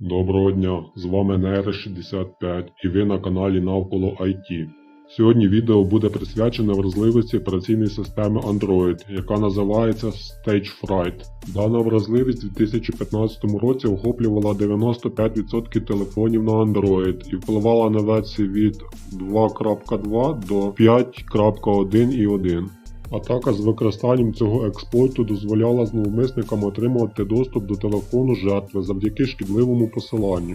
Доброго дня! З вами Нейро65 і ви на каналі Навколо IT. Сьогодні відео буде присвячене вразливості операційної системи Android, яка називається StageFright. Дана вразливість у 2015 році охоплювала 95% телефонів на Android і впливала на версії від 2.2 до 5.1.1. Атака з використанням цього експлойту дозволяла зловмисникам отримувати доступ до телефону жертви завдяки шкідливому посиланню.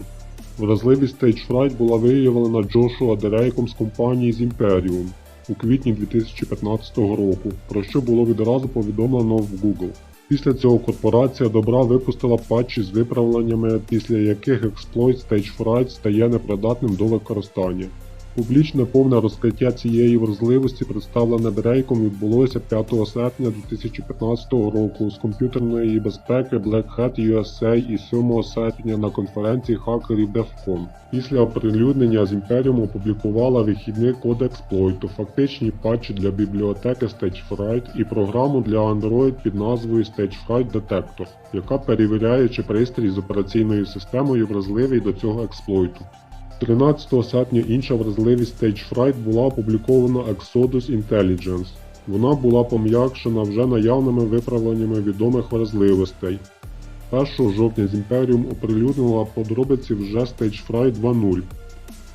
Вразливість StageFright була виявлена Джошуа Дерейком з компанії з Imperium у квітні 2015 року, про що було відразу повідомлено в Google. Після цього корпорація добра випустила патчі з виправленнями, після яких експлойт StageFright стає непридатним до використання. Публічне повне розкриття цієї вразливості, представлене Дрейком, відбулося 5 серпня 2015 року з комп'ютерної безпеки Black Hat USA і 7 серпня на конференції хакерів DEFCON. Після оприлюднення з Imperium опублікувала вихідний код експлойту, фактичні патчі для бібліотеки StageFright і програму для Android під назвою StageFright Detector, яка перевіряє, чи пристрій з операційною системою вразливий до цього експлойту. 13 серпня інша вразливість StageFright була опублікована Exodus Intelligence. Вона була пом'якшена вже наявними виправленнями відомих вразливостей. 1 жовтня з Imperium оприлюднила подробиці вже StageFright 2.0.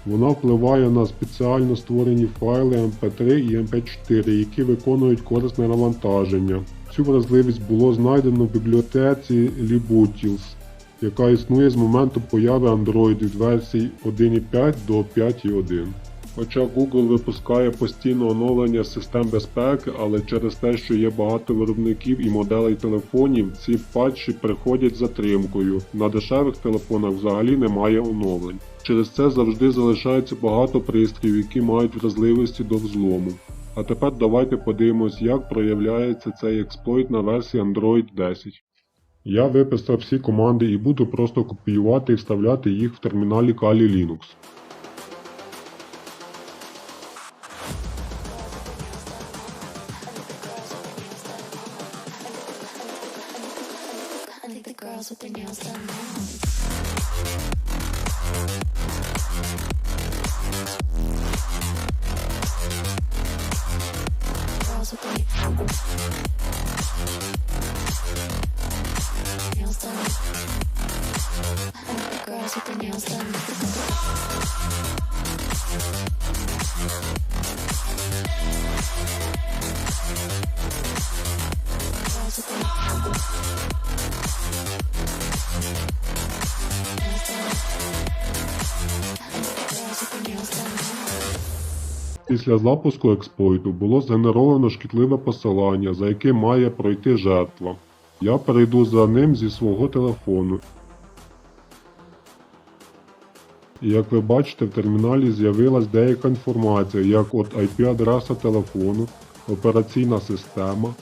Вона впливає на спеціально створені файли MP3 і MP4, які виконують корисне навантаження. Цю вразливість було знайдено в бібліотеці Libutils яка існує з моменту появи Android від версій 1.5 до 5.1. Хоча Google випускає постійно оновлення систем безпеки, але через те, що є багато виробників і моделей телефонів, ці патчі приходять з затримкою. На дешевих телефонах взагалі немає оновлень. Через це завжди залишається багато пристроїв, які мають вразливості до взлому. А тепер давайте подивимось, як проявляється цей експлойт на версії Android 10. Я виписав всі команди і буду просто копіювати і вставляти їх в терміналі Kali Linux. Girls with their nails done with their nails done. Після запуску експлойту було згенеровано шкідливе посилання, за яке має пройти жертва. Я перейду за ним зі свого телефону. Як ви бачите, в терміналі з'явилась деяка інформація, як от IP-адреса телефону, операційна система,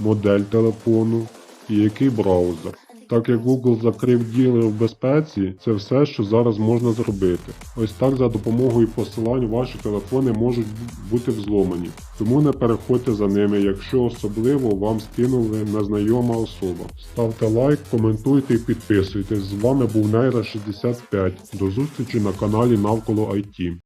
модель телефону і який браузер. Так як Google закрив діли в безпеці, це все, що зараз можна зробити. Ось так за допомогою посилань ваші телефони можуть бути взломані. Тому не переходьте за ними, якщо особливо вам скинули незнайома особа. Ставте лайк, коментуйте і підписуйтесь. З вами був Нейра65. До зустрічі на каналі Навколо IT.